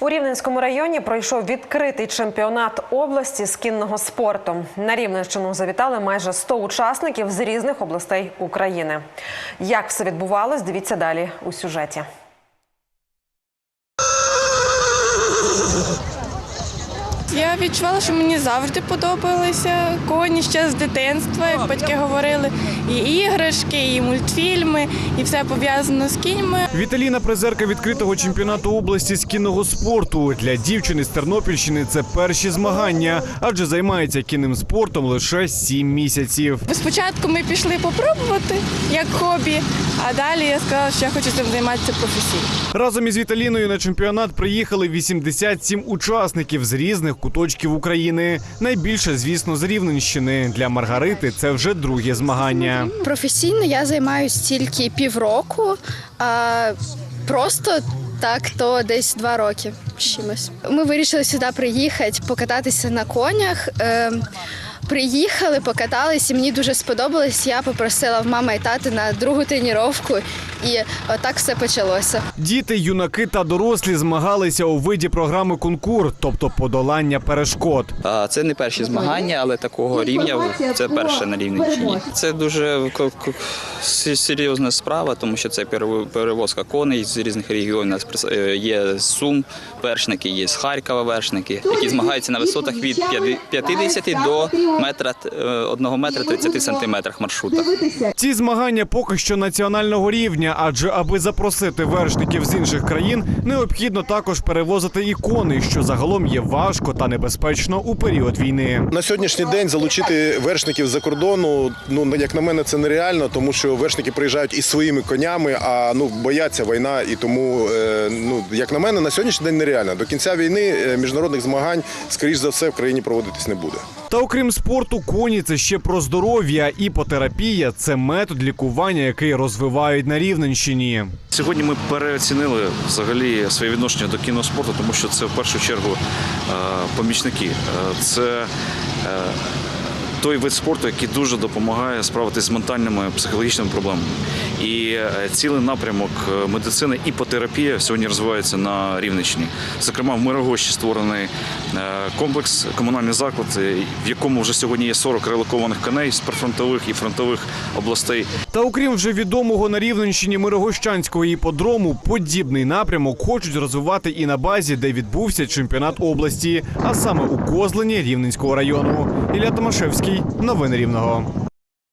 У Рівненському районі пройшов відкритий чемпіонат області з кінного спорту. На Рівненщину завітали майже 100 учасників з різних областей України. Як все відбувалось, дивіться далі у сюжеті. Я відчувала, що мені завжди подобалися коні ще з дитинства, як батьки говорили, і іграшки, і мультфільми, і все пов'язано з кіньми. Віталіна призерка відкритого чемпіонату області з кінного спорту. Для дівчини з Тернопільщини це перші змагання, адже займається кінним спортом лише сім місяців. Спочатку ми пішли попробувати як хобі, а далі я сказала, що я хочу цим займатися професійно. Разом із Віталіною на чемпіонат приїхали 87 учасників з різних куточків України. Найбільше, звісно, з Рівненщини. Для Маргарити це вже друге змагання. Професійно я займаюся тільки півроку, а просто так то десь два роки чимось. Ми вирішили сюди приїхати, покататися на конях. Е, Приїхали, покатались, і мені дуже сподобалось. Я попросила в мами і тати на другу тренування, і отак все почалося. Діти, юнаки та дорослі змагалися у виді програми конкур, тобто подолання перешкод. А, Це не перші змагання, але такого рівня це перше на Рівненщині. Це дуже серйозна справа, тому що це перево- перевозка коней з різних регіонів. Нас прис- е, є з Сум вершники, є з Харкова вершники, які змагаються на висотах від п'яти- 50 до метра е, 1 метра 30 сантиметрах маршрутах. Ці змагання поки що національного рівня, адже аби запросити вершників з інших країн, необхідно також перевозити і коней, що загалом є важко та небезпечно у період війни. На сьогоднішній день залучити вершників з-за кордону, ну як на мене, це нереально, тому що вершники приїжджають із своїми конями, а ну бояться війна, і тому е, ну як на мене, на сьогоднішній день нереально. До кінця війни е, міжнародних змагань, скоріш за все, в країні проводитись не буде. Та окрім спорту, коні це ще про здоров'я. Іпотерапія це метод лікування, який розвивають на Рівненщині. Сьогодні ми переоцінили взагалі своє відношення до кіноспорту, тому що це в першу чергу е, помічники. Е, Це е, той вид спорту, який дуже допомагає справитися з ментальними психологічними проблемами. І е, цілий напрямок е, медицини іпотерапія сьогодні розвивається на Рівненщині. Зокрема, в Мирогощі створений е, комплекс, комунальний заклад, в якому вже сьогодні є 40 релокованих коней з прифронтових і фронтових областей. Та окрім вже відомого на Рівненщині Мирогощанського іподрому, подібний напрямок хочуть розвивати і на базі, де відбувся чемпіонат області, а саме у Козлені Рівненського району. Ілля Томашевський, новини Рівного.